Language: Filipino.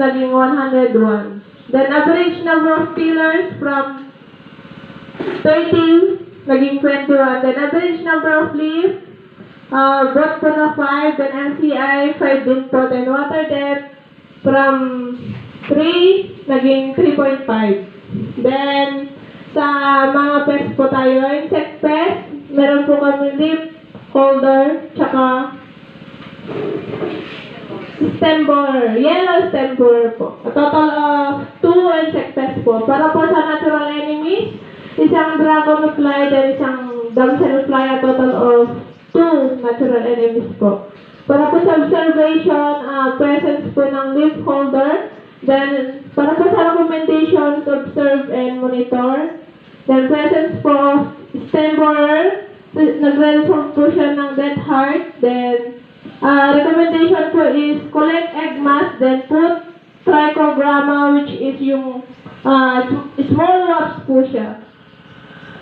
naging 101. Then average number of pillars from 30 naging 21. Then average number of leaves uh, brought po na 5. Then MCI 5 din po. Then water depth from 3 naging 3.5. Then sa mga pest po tayo, insect pest, meron po kami leaf holder, tsaka stem borer, yellow stem borer po. A total of two insect pests po. Para po sa natural enemies, isang dragonfly then isang damselfly, a total of two natural enemies po. Para po sa observation, ah, presence po ng leaf holder, then para po sa recommendation to observe and monitor, then presence po of stem borer, nagre-resolve po siya ng dead heart, then Uh, recommendation po is collect egg mass, then put trichogramma, which is yung uh, sm- small wasps po siya.